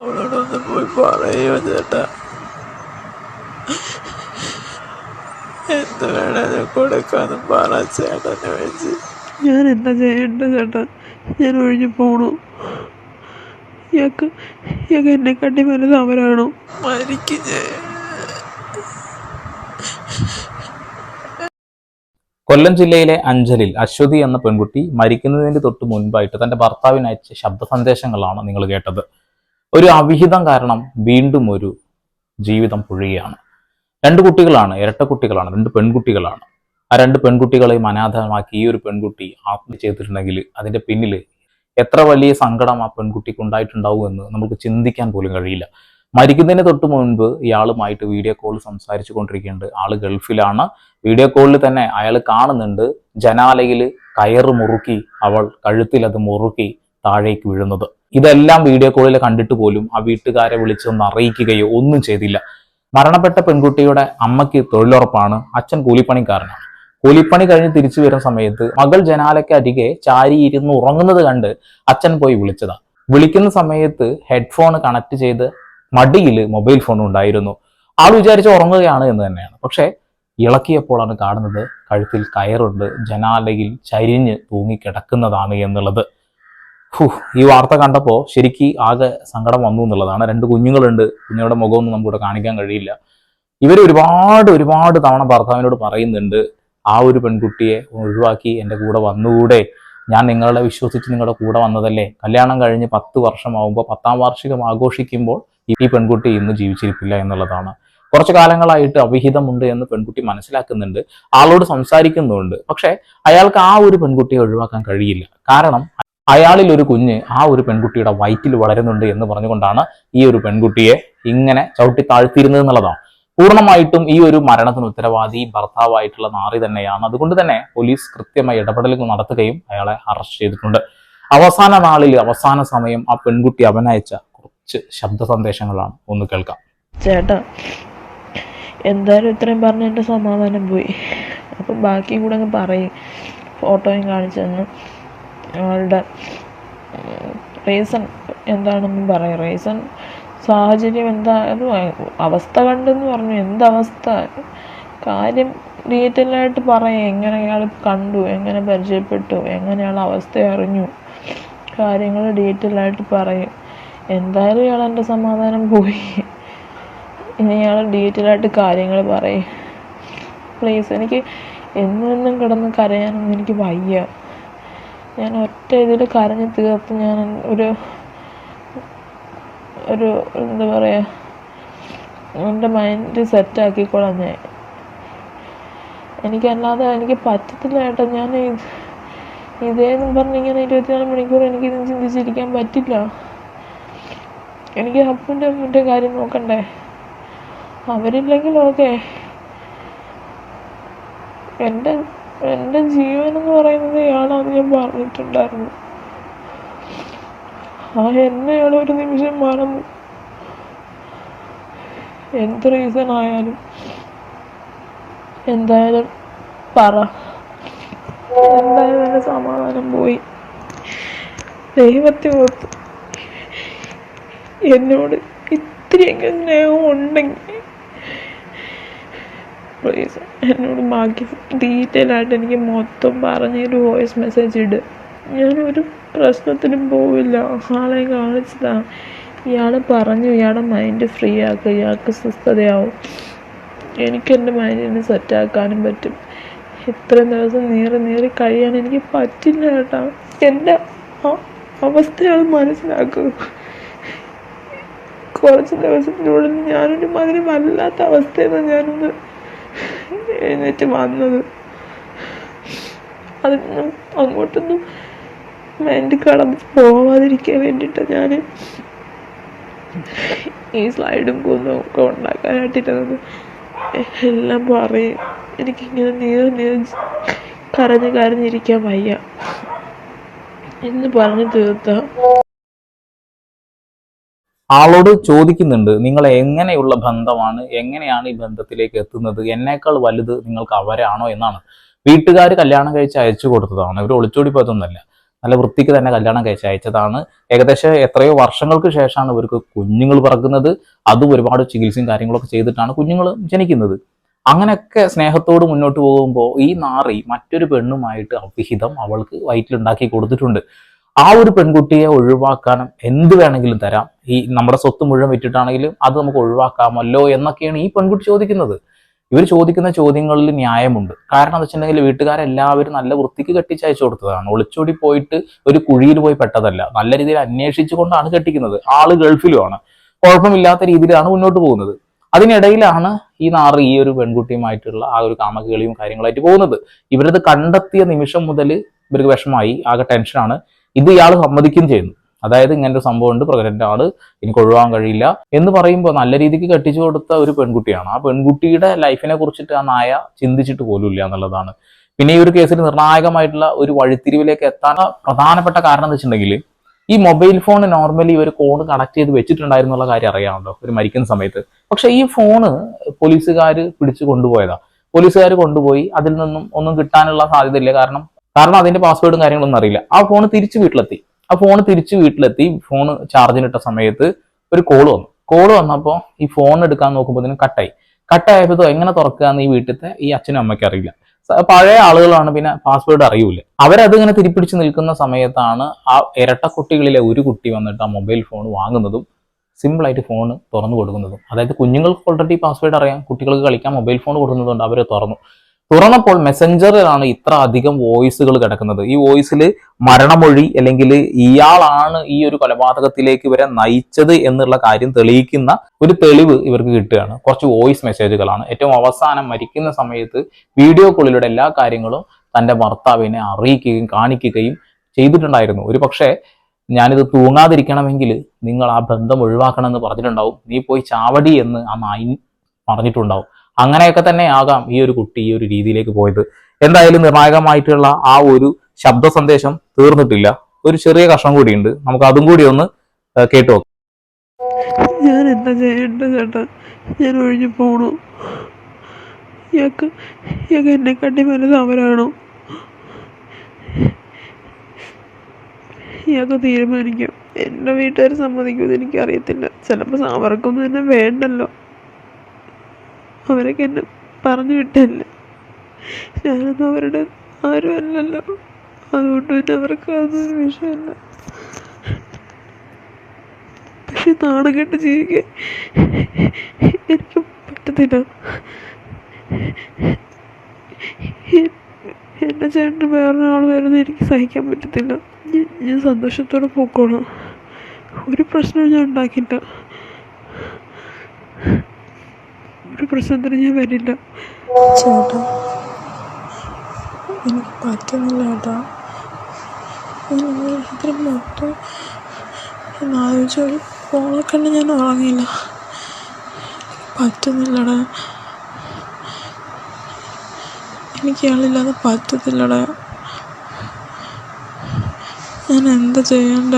അവളോടൊന്ന് പോയി പറയോ ചേട്ടാ. എന്ത് വേണേലും കൊടുക്കാന്ന് പറ ചേട്ടനെ വെച്ച്. ഞാൻ എന്താ ചെയ്യണ്ട ചേട്ടാ? ഞാൻ ഒഴിഞ്ഞു പോണു. ഇയാൾക്ക് ഇയാൾക്ക് എന്നെ കണ്ടി വലുത് അവരാണോ? മരിക്കും കൊല്ലം ജില്ലയിലെ അഞ്ചലിൽ അശ്വതി എന്ന പെൺകുട്ടി മരിക്കുന്നതിന് തൊട്ട് മുൻപായിട്ട് തന്റെ ഭർത്താവിന് അയച്ച ശബ്ദ സന്ദേശങ്ങളാണ് നിങ്ങൾ കേട്ടത്. ഒരു അവിഹിതം കാരണം വീണ്ടും ഒരു ജീവിതം പുഴുകയാണ്. രണ്ട് കുട്ടികളാണ് ഇരട്ട കുട്ടികളാണ് രണ്ട് പെൺകുട്ടികളാണ്. ആ രണ്ട് പെൺകുട്ടികളെയും അനാഥമാക്കി ഈ ഒരു പെൺകുട്ടി ആത്മഹത്യ ചെയ്തിട്ടുണ്ടെങ്കിൽ അതിന്റെ പിന്നിൽ എത്ര വലിയ സങ്കടം ആ പെൺകുട്ടിക്ക് ഉണ്ടായിട്ടുണ്ടാവും എന്ന് നമുക്ക് ചിന്തിക്കാൻ പോലും കഴിയില്ല. മരിക്കുന്നതിന് തൊട്ട് മുൻപ് ഇയാളുമായിട്ട് വീഡിയോ കോൾ സംസാരിച്ചു കൊണ്ടിരിക്കുന്നുണ്ട് ആൾ ഗൾഫിലാണ്. വീഡിയോ കോളിൽ തന്നെ അയാൾ കാണുന്നുണ്ട്. ജനാലയിൽ കയറ് മുറുക്കി അവൾ കഴുത്തിൽ അത് മുറുക്കി താഴേക്ക് വീഴുന്നത്. ഇതെല്ലാം വീഡിയോ കോളിൽ കണ്ടിട്ട് പോലും ആ വീട്ടുകാരെ വിളിച്ചൊന്ന് അറിയിക്കുകയോ ഒന്നും ചെയ്തില്ല. മരണപ്പെട്ട പെൺകുട്ടിയുടെ അമ്മയ്ക്ക് തൊഴിലുറപ്പാണ്. അച്ഛൻ കൂലിപ്പണിക്കാരനാണ്. കൂലിപ്പണി കഴിഞ്ഞ് തിരിച്ചു വരുന്ന സമയത്ത് മകൾ ജനാലയ്ക്ക് അരികെ ചാരി ഇരുന്ന് ഉറങ്ങുന്നത് കണ്ട് അച്ഛൻ പോയി വിളിച്ചതാ. വിളിക്കുന്ന സമയത്ത് ഹെഡ്ഫോൺ കണക്ട് ചെയ്ത് മടിയിൽ മൊബൈൽ ഫോൺ ഉണ്ടായിരുന്നു. ആൾ വിചാരിച്ച് ഉറങ്ങുകയാണ് എന്ന് തന്നെയാണ്. പക്ഷേ ഇളക്കിയപ്പോഴാണ് കാണുന്നത് കഴുത്തിൽ കയറുണ്ട് ജനാലയിൽ ചരിഞ്ഞ് തൂങ്ങിക്കിടക്കുന്നതാണ് എന്നുള്ളത്. ഈ വാർത്ത കണ്ടപ്പോൾ ശരിക്ക് ആകെ സങ്കടം വന്നു എന്നുള്ളതാണ്. രണ്ട് കുഞ്ഞുങ്ങളുണ്ട്. കുഞ്ഞുങ്ങളുടെ മുഖമൊന്നും നമുക്കിവിടെ കാണിക്കാൻ കഴിയില്ല. ഇവർ ഒരുപാട് ഒരുപാട് തവണ ഭർത്താവിനോട് പറയുന്നുണ്ട് ആ ഒരു പെൺകുട്ടിയെ ഒഴിവാക്കി എന്റെ കൂടെ വന്നുകൂടെ. ഞാൻ നിങ്ങളെ വിശ്വസിച്ച് നിങ്ങളുടെ കൂടെ വന്നതല്ലേ? കല്യാണം കഴിഞ്ഞ് പത്ത് വർഷമാകുമ്പോൾ പത്താം വാർഷികം ആഘോഷിക്കുമ്പോൾ ഈ പെൺകുട്ടി ഇന്ന് ജീവിച്ചിരിപ്പില്ല എന്നുള്ളതാണ്. കുറച്ച് കാലങ്ങളായിട്ട് അവിഹിതമുണ്ട് എന്ന് പെൺകുട്ടി മനസ്സിലാക്കുന്നുണ്ട്. ആളോട് സംസാരിക്കുന്നുണ്ട്. പക്ഷെ അയാൾക്ക് ആ ഒരു പെൺകുട്ടിയെ ഒഴിവാക്കാൻ കഴിയില്ല. കാരണം അയാളിൽ ഒരു കുഞ്ഞ് ആ ഒരു പെൺകുട്ടിയുടെ വയറ്റിൽ വളരുന്നുണ്ട് എന്ന് പറഞ്ഞുകൊണ്ടാണ് ഈ ഒരു പെൺകുട്ടിയെ ഇങ്ങനെ ചവിട്ടി താഴ്ത്തിയിരുന്നത് എന്നുള്ളതാണ്. പൂർണമായിട്ടും ഈ ഒരു മരണത്തിന് ഉത്തരവാദി ഭർത്താവായിട്ടുള്ള നാറി തന്നെയാണ്. അതുകൊണ്ട് തന്നെ പോലീസ് കൃത്യമായി ഇടപെടലുകൾ നടത്തുകയും അയാളെ അറസ്റ്റ് ചെയ്തിട്ടുണ്ട്. അവസാന നാളിൽ അവസാന സമയം ആ പെൺകുട്ടി അവനയച്ച കുറച്ച് ശബ്ദ സന്ദേശങ്ങളാണ് ഒന്ന് കേൾക്കാം. ചേട്ടാ എന്തായാലും ഇത്രയും പറഞ്ഞ എന്റെ സമാധാനം പോയി. അപ്പം ബാക്കിയും കൂടെ അങ്ങ് പറയും. ഫോട്ടോയും കാണിച്ചു തന്നു. ആളുടെ റീസൺ എന്താണെന്നും പറയും. റീസൺ സാഹചര്യം എന്താ അത് അവസ്ഥ കണ്ടെന്ന് പറഞ്ഞു. എന്തവസ്ഥ? കാര്യം ഡീറ്റെയിൽ ആയിട്ട് പറയും. എങ്ങനെ അയാൾ കണ്ടു? എങ്ങനെ പരിചയപ്പെട്ടു? എങ്ങനെ അയാൾ അവസ്ഥ അറിഞ്ഞു? കാര്യങ്ങൾ ഡീറ്റെയിൽ ആയിട്ട് പറയും. എന്തായാലും ഇയാൾ എന്റെ സമാധാനം പോയി. ഇനി ഇയാൾ ഡീറ്റെയിൽ ആയിട്ട് കാര്യങ്ങൾ പറയും. പ്ലീസ് എനിക്ക് എന്നും കിടന്ന് കരയാനൊന്നും എനിക്ക് വയ്യ. ഞാൻ ഒറ്റ ഇതിൽ കരഞ്ഞ് തീർത്ത് ഞാൻ ഒരു ഒരു എന്താ പറയുക എന്റെ മൈൻഡ് സെറ്റാക്കിക്കോളാം ഞാൻ. എനിക്കല്ലാതെ എനിക്ക് പറ്റത്തില്ല ഏട്ടാ. ഞാൻ ഇത് ഇതേന്നും പറഞ്ഞിങ്ങനെ ഇരുപത്തിനാല് മണിക്കൂർ എനിക്കിത് ചിന്തിച്ചിരിക്കാൻ പറ്റില്ല. എനിക്ക് അപ്പന്റെ അമ്മന്റെ കാര്യം നോക്കണ്ടേ? അവരില്ലെങ്കിൽ ഓക്കെ. എന്റെ എന്റെ ജീവൻ എന്ന് പറയുന്നത് ഇയാളാന്ന് ഞാൻ പറഞ്ഞിട്ടുണ്ടായിരുന്നു. ആ എന്നെ ഇയാൾ ഒരു നിമിഷം മറന്നു എന്ത് റീസൺ ആയാലും എന്തായാലും പറ. എന്തായാലും എന്റെ സമാധാനം പോയി. ദൈവത്തെ ഓർത്ത് എന്നോട് ഇത്രയൊക്കെ സ്നേഹം ഉണ്ടെങ്കിൽ പ്ലീസ് എന്നോട് ബാക്കി ഡീറ്റെയിൽ ആയിട്ട് എനിക്ക് മൊത്തം പറഞ്ഞൊരു വോയിസ് മെസ്സേജ് ഇട്. ഞാനൊരു പ്രശ്നത്തിനും പോവില്ല. ആളെ കാണിച്ചതാണ് ഇയാൾ പറഞ്ഞു ഇയാളുടെ മൈൻഡ് ഫ്രീ ആക്കുക ഇയാൾക്ക് സ്വസ്ഥതയാവും. എനിക്ക് എന്റെ മൈൻഡിനെ സെറ്റാക്കാനും പറ്റും. ഇത്രയും ദിവസം നീറി നീറി കഴിയാൻ എനിക്ക് പറ്റില്ല കേട്ടോ എന്റെ ആ- അവസ്ഥ അയാൾ മനസ്സിലാക്കുക കുറച്ച് ദിവസത്തിനുള്ളിൽ ഞാനൊരു മാതിരി വല്ലാത്ത അവസ്ഥയിൽ നിന്ന് ഞാനൊന്ന് എഴുന്നേറ്റ് വന്നത്. അതിനൊന്നും അങ്ങോട്ടൊന്നും മൈൻഡ് കടന്ന് പോവാതിരിക്കാൻ വേണ്ടിയിട്ട് ഞാൻ ഈ സ്ലൈഡും കുന്നും ഒക്കെ ഉണ്ടാക്കാനായിട്ടിരുന്നത്. എല്ലാം പറയും. എനിക്കിങ്ങനെ നീറ് നീറ് കരഞ്ഞ് കരഞ്ഞിരിക്കാൻ വയ്യ. എന്ന് പറഞ്ഞു തീർത്ത. ആളോട് ചോദിക്കുന്നുണ്ട് നിങ്ങൾ എങ്ങനെയുള്ള ബന്ധമാണ്? എങ്ങനെയാണ് ഈ ബന്ധത്തിലേക്ക് എത്തുന്നത്? എന്നേക്കാൾ വലുത് നിങ്ങൾക്ക് അവരാണോ? എന്നാണ്. വീട്ടുകാർ കല്യാണം കഴിച്ച് അയച്ചു കൊടുത്തതാണ്. ഇവർ ഒളിച്ചോടി പോയതൊന്നല്ല നല്ല വൃത്തിക്ക് തന്നെ കല്യാണം കഴിച്ച് അയച്ചതാണ്. ഏകദേശം എത്രയോ വർഷങ്ങൾക്ക് ശേഷമാണ് ഇവർക്ക് കുഞ്ഞുങ്ങൾ പറക്കുന്നത്. അതും ഒരുപാട് ചികിത്സയും കാര്യങ്ങളൊക്കെ ചെയ്തിട്ടാണ് കുഞ്ഞുങ്ങൾ ജനിക്കുന്നത്. അങ്ങനെയൊക്കെ സ്നേഹത്തോട് മുന്നോട്ട് പോകുമ്പോൾ ഈ നാറി മറ്റൊരു പെണ്ണുമായിട്ട് അവിഹിതം അവൾക്ക് വയറ്റിലുണ്ടാക്കി കൊടുത്തിട്ടുണ്ട്. ആ ഒരു പെൺകുട്ടിയെ ഒഴിവാക്കാനും എന്ത് വേണമെങ്കിലും തരാം. ഈ നമ്മുടെ സ്വത്ത് മുഴുവൻ വിറ്റിട്ടാണെങ്കിലും അത് നമുക്ക് ഒഴിവാക്കാമല്ലോ എന്നൊക്കെയാണ് ഈ പെൺകുട്ടി ചോദിക്കുന്നത്. ഇവർ ചോദിക്കുന്ന ചോദ്യങ്ങളിൽ ന്യായമുണ്ട്. കാരണം എന്ന് വെച്ചിട്ടുണ്ടെങ്കിൽ വീട്ടുകാരെല്ലാവരും നല്ല വൃത്തിക്ക് കെട്ടിച്ചയച്ചു കൊടുത്തതാണ്. ഒളിച്ചോടി പോയിട്ട് ഒരു കുഴിയിൽ പോയി പെട്ടതല്ല. നല്ല രീതിയിൽ അന്വേഷിച്ചുകൊണ്ടാണ് കെട്ടിക്കുന്നത്. ആൾ ഗൾഫിലുമാണ്. കുഴപ്പമില്ലാത്ത രീതിയിലാണ് മുന്നോട്ട് പോകുന്നത്. അതിനിടയിലാണ് ഈ നാറ് ഈ ഒരു പെൺകുട്ടിയുമായിട്ടുള്ള ആ ഒരു കാമകളിയും കാര്യങ്ങളായിട്ട് പോകുന്നത്. ഇവരത് കണ്ടെത്തിയ നിമിഷം മുതൽ ഇവർക്ക് വിഷമായി. ആകെ ടെൻഷനാണ് ഇത് ഇയാൾ സമ്മതിക്കും ചെയ്യുന്നു. അതായത് ഇങ്ങനെ ഒരു സംഭവം ഉണ്ട് പ്രഗ്നന്റ് ആണ് എനിക്ക് ഒഴിവാൻ കഴിയില്ല എന്ന് പറയുമ്പോൾ നല്ല രീതിക്ക് കെട്ടിച്ചു കൊടുത്ത ഒരു പെൺകുട്ടിയാണ്. ആ പെൺകുട്ടിയുടെ ലൈഫിനെ കുറിച്ചിട്ട് ആ നായ ചിന്തിച്ചിട്ട് പോലും ഇല്ല എന്നുള്ളതാണ്. പിന്നെ ഈ ഒരു കേസിൽ നിർണായകമായിട്ടുള്ള ഒരു വഴിത്തിരിവിലേക്ക് എത്താൻ പ്രധാനപ്പെട്ട കാരണം എന്ന് വെച്ചിട്ടുണ്ടെങ്കിൽ ഈ മൊബൈൽ ഫോൺ നോർമലി ഒരു കോൺ കണക്ട് ചെയ്ത് വെച്ചിട്ടുണ്ടായിരുന്നുള്ള കാര്യം അറിയാമല്ലോ ഒരു മരിക്കുന്ന സമയത്ത്. പക്ഷെ ഈ ഫോണ് പോലീസുകാർ പിടിച്ചു കൊണ്ടുപോയതാ. പോലീസുകാർ കൊണ്ടുപോയി അതിൽ നിന്നും ഒന്നും കിട്ടാനുള്ള സാധ്യതയില്ല. കാരണം കാരണം അതിന്റെ പാസ്വേഡും കാര്യങ്ങളൊന്നും അറിയില്ല. ആ ഫോൺ തിരിച്ച് വീട്ടിലെത്തി. ആ ഫോൺ തിരിച്ച് വീട്ടിലെത്തി ഫോൺ ചാർജിനിട്ട സമയത്ത് ഒരു കോൾ വന്നു. കോൾ വന്നപ്പോൾ ഈ ഫോൺ എടുക്കാൻ നോക്കുമ്പോൾ കട്ടായി കട്ടായപ്പോൾ എങ്ങനെ തുറക്കാന്ന് ഈ വീട്ടിലത്തെ ഈ അച്ഛനും അമ്മയ്ക്ക് അറിയില്ല. പഴയ ആളുകളാണ് പിന്നെ പാസ്വേഡ് അറിയൂല അവരത് ഇങ്ങനെ തിരിപ്പിടിച്ച് നിൽക്കുന്ന സമയത്താണ് ആ ഇരട്ട കുട്ടികളിലെ ഒരു കുട്ടി വന്നിട്ട് ആ മൊബൈൽ ഫോൺ വാങ്ങുന്നതും സിമ്പിൾ ആയിട്ട് ഫോൺ തുറന്നു കൊടുക്കുന്നതും. അതായത് കുഞ്ഞുങ്ങൾക്ക് ഓൾറെഡി പാസ്വേഡ് അറിയാം കുട്ടികൾക്ക് കളിക്കാൻ മൊബൈൽ ഫോൺ കൊടുക്കുന്നതുകൊണ്ട് അവർ തുറന്നു. തുറന്നപ്പോൾ മെസ്സഞ്ചറിലാണ് ഇത്ര അധികം വോയിസുകൾ കിടക്കുന്നത്. ഈ വോയിസിൽ മരണമൊഴി അല്ലെങ്കിൽ ഇയാളാണ് ഈ ഒരു കൊലപാതകത്തിലേക്ക് ഇവരെ നയിച്ചത് എന്നുള്ള കാര്യം തെളിയിക്കുന്ന ഒരു തെളിവ് ഇവർക്ക് കിട്ടുകയാണ്. കുറച്ച് വോയിസ് മെസ്സേജുകളാണ് ഏറ്റവും അവസാനം മരിക്കുന്ന സമയത്ത് വീഡിയോ കോളിലൂടെ എല്ലാ കാര്യങ്ങളും തന്റെ ഭർത്താവിനെ അറിയിക്കുകയും കാണിക്കുകയും ചെയ്തിട്ടുണ്ടായിരുന്നു. ഒരു പക്ഷേ ഞാനിത് തൂങ്ങാതിരിക്കണമെങ്കിൽ നിങ്ങൾ ആ ബന്ധം ഒഴിവാക്കണമെന്ന് പറഞ്ഞിട്ടുണ്ടാവും. നീ പോയി ചാവടി എന്ന് ആ നായി പറഞ്ഞിട്ടുണ്ടാവും. അങ്ങനെയൊക്കെ തന്നെ ആകാം ഈ ഒരു കുട്ടി ഈ ഒരു രീതിയിലേക്ക് പോയത്. എന്തായാലും നിർണായകമായിട്ടുള്ള ആ ഒരു ശബ്ദ സന്ദേശം തീർന്നിട്ടില്ല. ഒരു ചെറിയ കഷ്ണം കൂടിയുണ്ട്. നമുക്ക് അതും കൂടി ഒന്ന് കേട്ടു ഞാൻ എന്താ ചെയ്യണ്ട ചേട്ടാ ഞാൻ ഒഴിഞ്ഞു പോണു. ഇയാൾക്ക് ഇയാൾക്ക് എന്നെക്കാട്ടി വലുത് അവരാണോ. ഇയാൾക്ക് തീരുമാനിക്കാം. എന്റെ വീട്ടുകാർ സമ്മതിക്കുമെന്ന് എനിക്കറിയത്തില്ല. ചിലപ്പോൾ അവർക്കൊന്നും എന്നെ വേണ്ടല്ലോ. അവരൊക്കെ എന്നെ പറഞ്ഞു വിട്ടല്ലേ ഞാനൊന്നും അവരുടെ ആരും അല്ലല്ലോ. അതുകൊണ്ട് പിന്നെ അവർക്ക് അതൊരു വിഷയമല്ല. പക്ഷെ നാണം കെട്ട് ജീവിക്കാൻ എനിക്ക് പറ്റത്തില്ല. എന്റെ ചേട്ടന് വേറൊരാൾ വരുന്ന എനിക്ക് സഹിക്കാൻ പറ്റത്തില്ല. ഞാൻ- സന്തോഷത്തോടെ പോക്കോളാം. ഒരു പ്രശ്നവും ഞാൻ ഉണ്ടാക്കില്ല ഒരു പ്രശ്നത്തിന് ഞാൻ വരില്ല. ചേട്ടാ എനിക്ക് പറ്റുന്നില്ല ചേട്ടാ. രാത്രി മൊത്തം ഞാൻ ഫോണിൽ കണ്ട് ഞാൻ ഉറങ്ങിയില്ല. പറ്റുന്നില്ലടാ. എനിക്ക് ഇയാളില്ലാതെ പറ്റത്തില്ലടാ. ഞാൻ എന്താ ചെയ്യണ്ട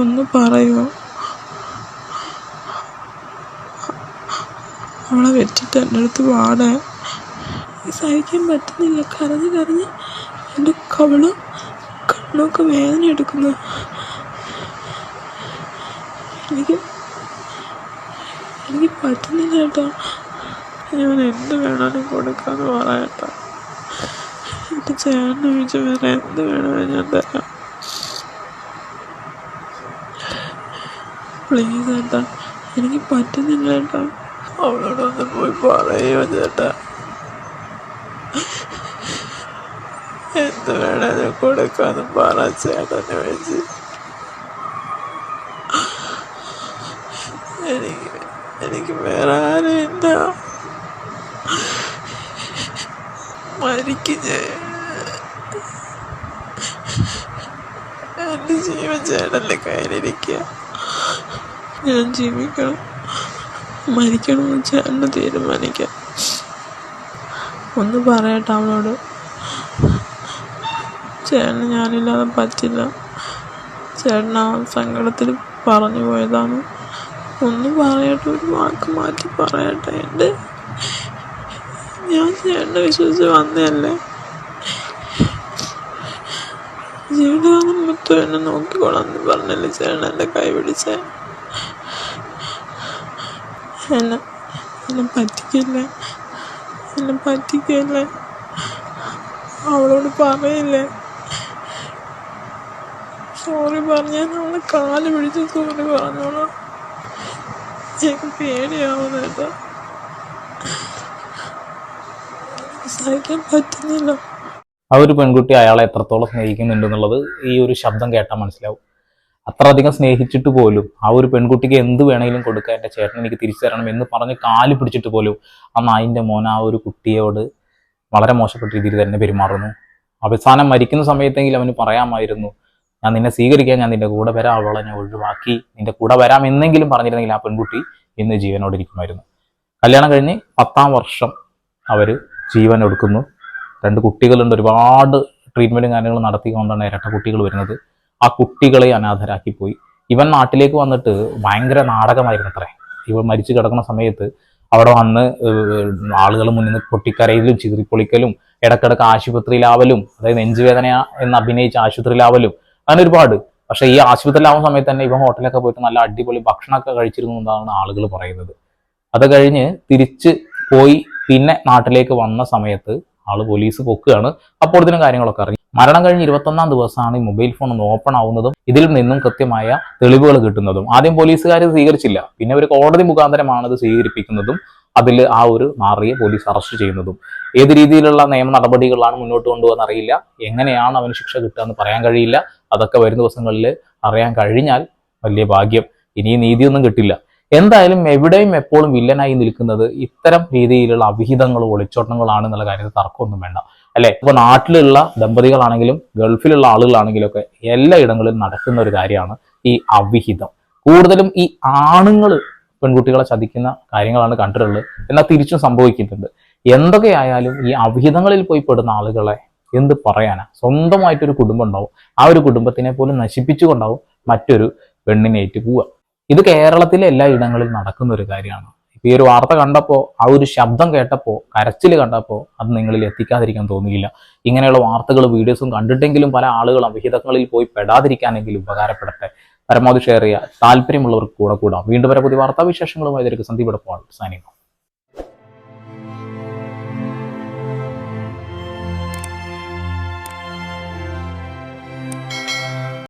ഒന്ന് പറയുമോ അവളെ വെച്ചിട്ട് എന്റെ അടുത്ത് പാടാൻ സഹിക്കാൻ പറ്റുന്നില്ല. കരഞ്ഞ് കരഞ്ഞ് എന്റെ കവളും കണ്ണൊക്കെ വേദന എടുക്കുന്നു. എനിക്ക് എനിക്ക് പറ്റുന്നില്ല കേട്ടോ. ഞാൻ എന്ത് വേണമെങ്കിലും കൊടുക്കാന്ന് പറയട്ടോ എന്റെ ചേട്ടനെ വിളിച്ച് വേറെ എന്ത് വേണമെങ്കിലും ഞാൻ തരാം. പ്ലീസ് ഏട്ടാ എനിക്ക് പറ്റുന്നില്ല ഏട്ടാ അവളോടൊന്ന് പോയി പറയോ ചേട്ടാ. എന്ത് വേണേലും കൊടുക്കാന്ന് പറ ചേട്ടനെ വെച്ച്. എനിക്ക് എനിക്ക് വേറെ ആരുമില്ല മരിക്കും ഞാൻ എന്റെ ജീവൻ ചേട്ടന്റെ കയ്യിലിരിക്കുക ഞാൻ ജീവിക്കണം. മരിക്കണമെന്ന് ചേട്ടന് തീരുമാനിക്കാം. ഒന്ന് പറയട്ടെ അവളോട്. ചേട്ടന് ഞാനില്ലാതെ പറ്റില്ല. ചേട്ടൻ ആ സങ്കടത്തിൽ പറഞ്ഞു പോയതാണ്. ഒന്ന് പറയട്ടെ ഒരു വാക്ക് മാറ്റി പറയട്ടെ. എന്റെ ഞാൻ ചേട്ടനെ വിശ്വസിച്ച് വന്നതല്ലേ? ജീവിതകാലം മൊത്തം എന്നെ നോക്കിക്കോളാം എന്ന് പറഞ്ഞല്ലേ ചേട്ടൻ എന്റെ കൈ പിടിച്ചേ? എന്നെ എന്നെ പറ്റിക്കില്ല എന്നെ പറ്റിക്കില്ല അവളോട് പറയില്ലേ? സോറി പറഞ്ഞാൽ അവളെ കാൽ പിടിച്ച് സോറി പറഞ്ഞോളാം. എനിക്ക് പേടിയാവുന്നത് സഹിക്കാൻ പറ്റുന്നില്ല. ആ ഒരു പെൺകുട്ടി അയാളെ എത്രത്തോളം സ്നേഹിക്കുന്നുണ്ടെന്നുള്ളത് ഈ ഒരു ശബ്ദം കേട്ടാൽ മനസ്സിലാവും. അത്രയധികം സ്നേഹിച്ചിട്ട് പോലും ആ ഒരു പെൺകുട്ടിക്ക് എന്ത് വേണമെങ്കിലും കൊടുക്കുക എന്റെ ചേട്ടൻ എനിക്ക് തിരിച്ചു തരണം എന്ന് പറഞ്ഞ് കാൽ പിടിച്ചിട്ട് പോലും ആ നായിന്റെ മോൻ ആ ഒരു കുട്ടിയോട് വളരെ മോശപ്പെട്ട രീതിയിൽ തന്നെ പെരുമാറുന്നു. അവസാനം മരിക്കുന്ന സമയത്തെങ്കിലും അവന് പറയാമായിരുന്നു ഞാൻ നിന്നെ സ്വീകരിക്കാൻ ഞാൻ നിന്റെ കൂടെ വരാം അവളെ ഞാൻ ഒഴിവാക്കി. നിന്റെ കൂടെ വരാം എന്നെങ്കിലും പറഞ്ഞിരുന്നെങ്കിൽ ആ പെൺകുട്ടി ഇന്ന് ജീവനോടെ ഇരിക്കുമായിരുന്നു. കല്യാണം കഴിഞ്ഞ് പത്താം വർഷം അവർ ജീവൻ എടുക്കുന്നു. രണ്ട് കുട്ടികളുണ്ട്. ഒരുപാട് ട്രീറ്റ്മെന്റും കാര്യങ്ങളും നടത്തിക്കൊണ്ടാണ് ഇരട്ട കുട്ടികൾ വരുന്നത്. ആ കുട്ടികളെ അനാഥരാക്കി പോയി. ഇവൻ നാട്ടിലേക്ക് വന്നിട്ട് ഭയങ്കര നാടകമായിരുന്നു അത്രേ. ഇവൻ മരിച്ചു കിടക്കുന്ന സമയത്ത് അവിടെ വന്ന് ആളുകൾ മുന്നിൽ നിന്ന് പൊട്ടിക്കരയിലും ചിതറിപ്പൊളിക്കലും ഇടക്കിടക്ക് ആശുപത്രിയിലാവലും അതായത് നെഞ്ചുവേദന എന്ന് അഭിനയിച്ച് ആശുപത്രിയിലാവലും അങ്ങനെ ഒരുപാട്. പക്ഷേ ഈ ആശുപത്രിയിലാവുന്ന സമയത്ത് തന്നെ ഇവൻ ഹോട്ടലൊക്കെ പോയിട്ട് നല്ല അടിപൊളി ഭക്ഷണമൊക്കെ കഴിച്ചിരുന്നു എന്നാണ് ആളുകൾ പറയുന്നത്. അത് കഴിഞ്ഞ് തിരിച്ച് പോയി പിന്നെ നാട്ടിലേക്ക് വന്ന സമയത്ത് ആൾ പോലീസ് പൊക്കുകയാണ്. അപ്പോഴത്തേനും കാര്യങ്ങളൊക്കെ അറിയും മരണം കഴിഞ്ഞ് ഇരുപത്തൊന്നാം ദിവസമാണ് ഈ മൊബൈൽ ഫോൺ ഒന്ന് ഓപ്പൺ ആവുന്നതും ഇതിൽ നിന്നും കൃത്യമായ തെളിവുകൾ കിട്ടുന്നതും. ആദ്യം പോലീസുകാർ സ്വീകരിച്ചില്ല. പിന്നെ ഒരു കോടതി മുഖാന്തരമാണ് ഇത് സ്വീകരിപ്പിക്കുന്നതും അതിൽ ആ ഒരു മാറിയെ പോലീസ് അറസ്റ്റ് ചെയ്യുന്നതും. ഏത് രീതിയിലുള്ള നിയമ നടപടികളാണ് മുന്നോട്ട് കൊണ്ടുപോകാൻ അറിയില്ല. എങ്ങനെയാണ് അവന് ശിക്ഷ കിട്ടുക എന്ന് പറയാൻ കഴിയില്ല. അതൊക്കെ വരും ദിവസങ്ങളിൽ അറിയാൻ കഴിഞ്ഞാൽ വലിയ ഭാഗ്യം. ഇനി നീതിയൊന്നും കിട്ടില്ല. എന്തായാലും എവിടെയും എപ്പോഴും വില്ലനായി നിൽക്കുന്നത് ഇത്തരം രീതിയിലുള്ള അവിഹിതങ്ങളും ഒളിച്ചോട്ടങ്ങളാണ് എന്നുള്ള കാര്യത്തിൽ തർക്കമൊന്നും വേണ്ട. അല്ലെ? ഇപ്പൊ നാട്ടിലുള്ള ദമ്പതികളാണെങ്കിലും ഗൾഫിലുള്ള ആളുകളാണെങ്കിലും ഒക്കെ എല്ലാ ഇടങ്ങളിലും നടക്കുന്ന ഒരു കാര്യമാണ് ഈ അവിഹിതം. കൂടുതലും ഈ ആണുങ്ങൾ പെൺകുട്ടികളെ ചതിക്കുന്ന കാര്യങ്ങളാണ് കണ്ടിട്ടുള്ളത്. എന്നാൽ തിരിച്ചും സംഭവിക്കുന്നുണ്ട്. എന്തൊക്കെയായാലും ഈ അവിഹിതങ്ങളിൽ പോയി പെടുന്ന ആളുകളെ എന്ത് പറയാനാ? സ്വന്തമായിട്ടൊരു കുടുംബം ഉണ്ടാവും ആ ഒരു കുടുംബത്തിനെ പോലും നശിപ്പിച്ചുകൊണ്ടാവും മറ്റൊരു പെണ്ണിനേറ്റ് പോവുക ഇത് കേരളത്തിലെ എല്ലാ ഇടങ്ങളിലും നടക്കുന്ന ഒരു കാര്യമാണ്. ഈ ഒരു വാർത്ത കണ്ടപ്പോൾ ആ ഒരു ശബ്ദം കേട്ടപ്പോൾ കരച്ചിൽ കണ്ടപ്പോൾ അത് നിങ്ങളിൽ എത്തിക്കാതിരിക്കാൻ തോന്നിയില്ല. ഇങ്ങനെയുള്ള വാർത്തകൾ വീഡിയോസും കണ്ടിട്ടെങ്കിലും പല ആളുകളും അവിഹിതങ്ങളിൽ പോയി പെടാതിരിക്കാനെങ്കിലും ഉപകാരപ്പെടട്ടെ. പരമാവധി ഷെയർ ചെയ്യുക. താല്പര്യമുള്ളവർക്ക് കൂടെ കൂടാം. വീണ്ടും വരെ പുതിയ വാർത്താവിശേഷങ്ങളുമായി വിശേഷങ്ങളുമായി ഇതിലേക്ക് സന്ദീപ് സൈനിങ്